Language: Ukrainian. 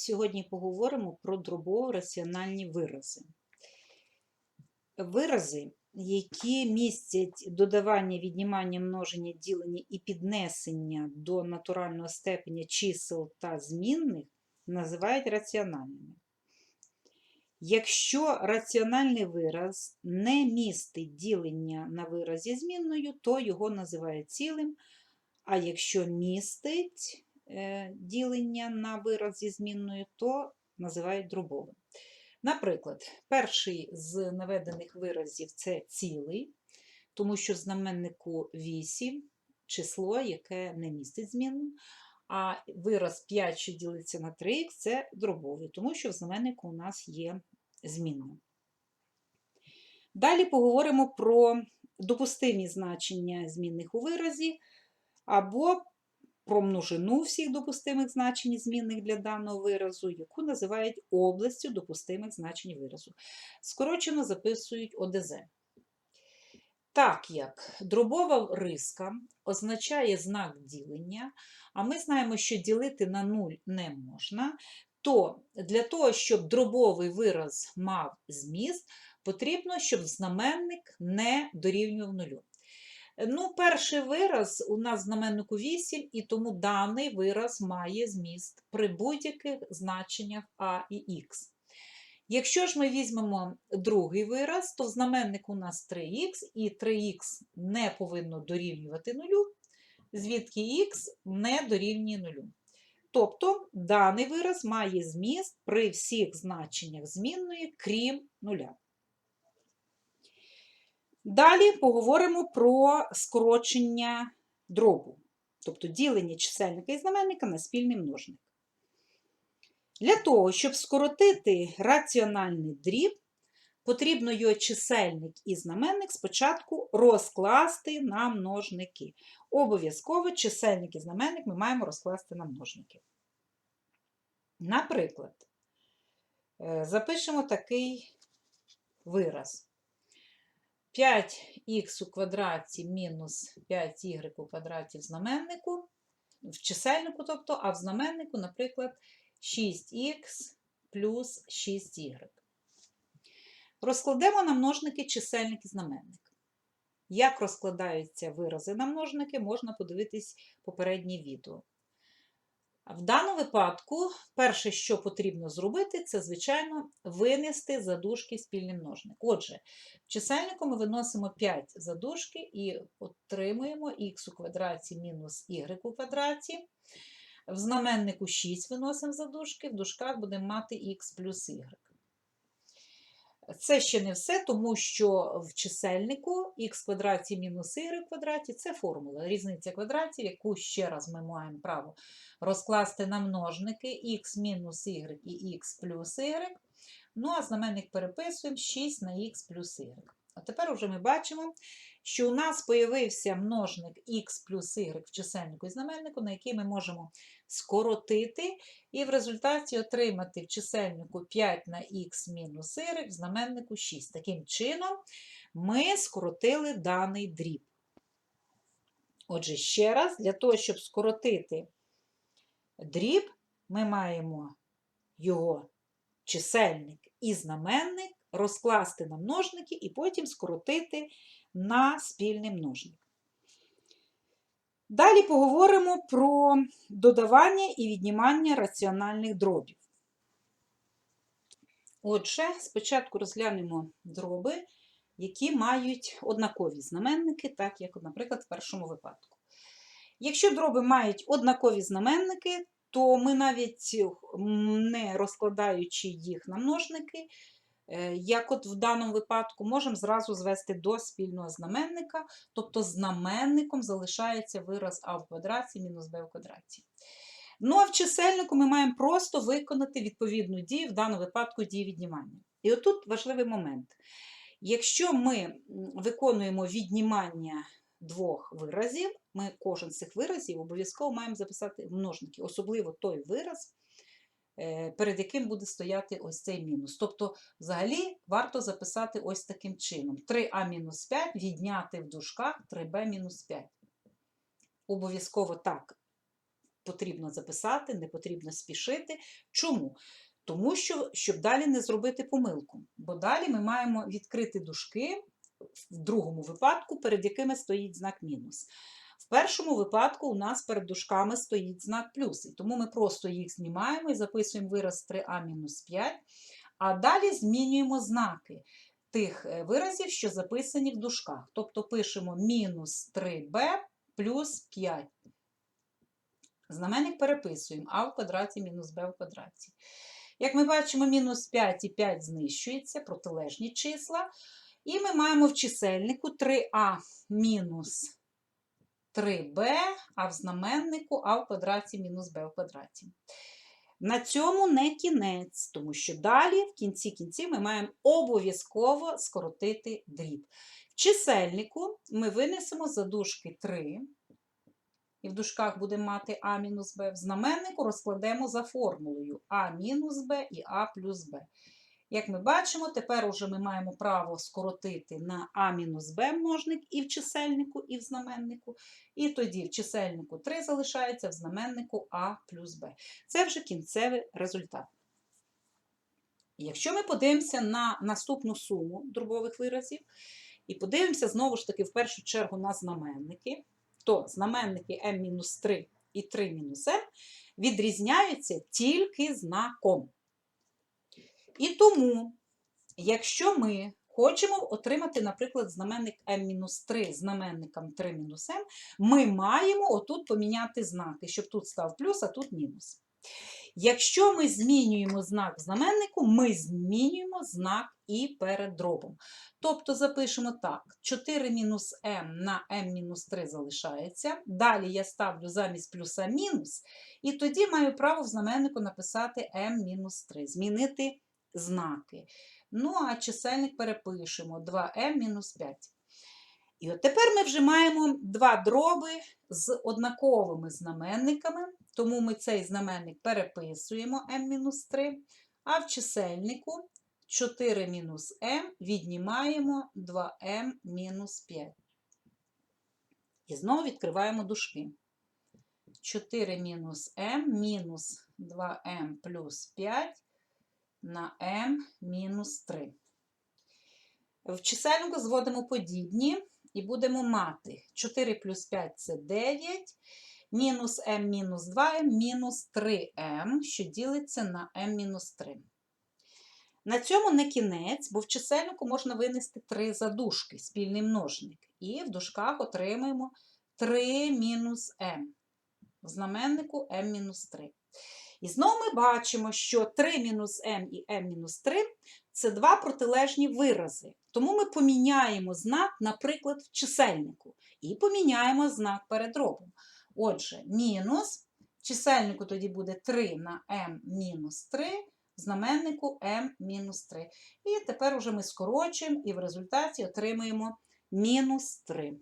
Сьогодні поговоримо про дробово-раціональні вирази. Вирази, які містять додавання, віднімання, множення, ділення і піднесення до натурального степеня чисел та змінних, називають раціональними. Якщо раціональний вираз не містить ділення на вираз зі змінною, то його називають цілим, а якщо містить ділення на вираз зі змінною, то називають дробовим. Наприклад, перший з наведених виразів це цілий, тому що в знаменнику 8 число, яке не містить змінну, а вираз 5, що ділиться на 3х, це дробовий, тому що в знаменнику у нас є змінна. Далі поговоримо про допустимі значення змінних у виразі, або про множину всіх допустимих значень змінних для даного виразу, яку називають областю допустимих значень виразу. Скорочено записують ОДЗ. Так як дробова риска означає знак ділення, а ми знаємо, що ділити на 0 не можна, то для того, щоб дробовий вираз мав зміст, потрібно, щоб знаменник не дорівнював нулю. Ну, перший вираз у нас знаменнику 8, і тому даний вираз має зміст при будь-яких значеннях А і Х. Якщо ж ми візьмемо другий вираз, то в знаменнику у нас 3х, і 3х не повинно дорівнювати нулю, звідки х не дорівнює нулю. Тобто даний вираз має зміст при всіх значеннях змінної, крім нуля. Далі поговоримо про скорочення дробу, тобто ділення чисельника і знаменника на спільний множник. Для того, щоб скоротити раціональний дріб, потрібно його чисельник і знаменник спочатку розкласти на множники. Обов'язково чисельник і знаменник ми маємо розкласти на множники. Наприклад, е, запишемо такий вираз. 5х у квадраті мінус 5y у квадраті в знаменнику, в чисельнику, тобто, а в знаменнику, наприклад, 6х плюс 6y. Розкладемо на множники чисельник і знаменник. Як розкладаються вирази на множники, можна подивитись попереднє відео. В даному випадку, перше, що потрібно зробити, це, звичайно, винести задушки спільний множник. Отже, в чисельнику ми виносимо 5 задушки і отримуємо х у квадраті мінус y у квадраті. В знаменнику 6 виносимо задушки, в дужках будемо мати х плюс y. Це ще не все, тому що в чисельнику х квадраті мінус y квадраті це формула. Різниця квадратів, яку ще раз ми маємо право розкласти на множники х мінус y і х плюс y. Ну, а знаменник переписуємо 6 на х плюс y. А тепер вже ми бачимо, що у нас з'явився множник х плюс y в чисельнику і знаменнику, на який ми можемо скоротити, і в результаті отримати в чисельнику 5 на х мінус y, в знаменнику 6. Таким чином, ми скоротили даний дріб. Отже, ще раз, для того, щоб скоротити дріб, ми маємо його чисельник і знаменник розкласти на множники і потім скоротити на спільний множник. Далі поговоримо про додавання і віднімання раціональних дробів. Отже, спочатку розглянемо дроби, які мають однакові знаменники, так як, наприклад, в першому випадку. Якщо дроби мають однакові знаменники, то ми навіть не розкладаючи їх на множники, як от в даному випадку, можемо зразу звести до спільного знаменника, тобто знаменником залишається вираз а в квадраті мінус b в квадраті. Ну, а в чисельнику ми маємо просто виконати відповідну дію, в даному випадку дію віднімання. І отут важливий момент. Якщо ми виконуємо віднімання двох виразів, ми кожен з цих виразів обов'язково маємо записати множники, особливо той вираз, Е, перед яким буде стояти ось цей мінус. Тобто, взагалі, варто записати ось таким чином: 3а-5 відняти в дужках 3b-5. Обов'язково так потрібно записати, не потрібно спішити. Чому? Тому що, щоб далі не зробити помилку. Бо далі ми маємо відкрити дужки в другому випадку, перед якими стоїть знак мінус. В першому випадку у нас перед дужками стоїть знак плюс, і тому ми просто їх знімаємо і записуємо вираз 3а-5, а далі змінюємо знаки тих е, виразів, що записані в дужках. Тобто пишемо мінус 3b плюс 5. Знаменник переписуємо а в квадраті мінус b в квадраті. Як ми бачимо, мінус 5 і 5 знищується, протилежні числа. І ми маємо в чисельнику 3а мінус 3b, а в знаменнику а в квадраті мінус b в квадраті. На цьому не кінець, тому що далі, в кінці кінців, ми маємо обов'язково скоротити дріб. В чисельнику ми винесемо за дужки 3, і в дужках будемо мати а мінус b. В знаменнику розкладемо за формулою а мінус b і а плюс b. Як ми бачимо, тепер уже ми маємо право скоротити на а мінус b множник і в чисельнику, і в знаменнику. І тоді в чисельнику 3 залишається, в знаменнику а плюс b. Це вже кінцевий результат. Якщо ми подивимося на наступну суму дробових виразів, і подивимося знову ж таки в першу чергу на знаменники, то знаменники m-3 і 3-m відрізняються тільки знаком. І тому, якщо ми хочемо отримати, наприклад, знаменник m-3 знаменником 3-m, ми маємо отут поміняти знаки, щоб тут став плюс, а тут мінус. Якщо ми змінюємо знак знаменнику, ми змінюємо знак і перед дробом. Тобто запишемо так: 4 мінус m на m-3 залишається. Далі я ставлю замість плюса мінус, і тоді маю право в знаменнику написати m-3, змінити знаки. Ну, а чисельник перепишемо 2m-5. І от тепер ми вже маємо два дроби з однаковими знаменниками, тому ми цей знаменник переписуємо m-3, а в чисельнику 4 мінус m віднімаємо 2m-5. І знову відкриваємо дужки. 4 мінус m мінус 2m плюс 5 на m мінус 3. В чисельнику зводимо подібні і будемо мати 4 плюс 5 це 9, мінус m мінус 2m мінус 3m, що ділиться на m мінус 3. На цьому не кінець, бо в чисельнику можна винести 3 задушки, спільний множник. І в дужках отримаємо 3 мінус m. В знаменнику m-3. І знову ми бачимо, що 3 мінус m і m-3 це два протилежні вирази. Тому ми поміняємо знак, наприклад, в чисельнику, і поміняємо знак перед дробом. Отже, мінус, чисельнику тоді буде 3 на m-3, в знаменнику m-3. І тепер уже ми скорочуємо і в результаті отримаємо мінус 3.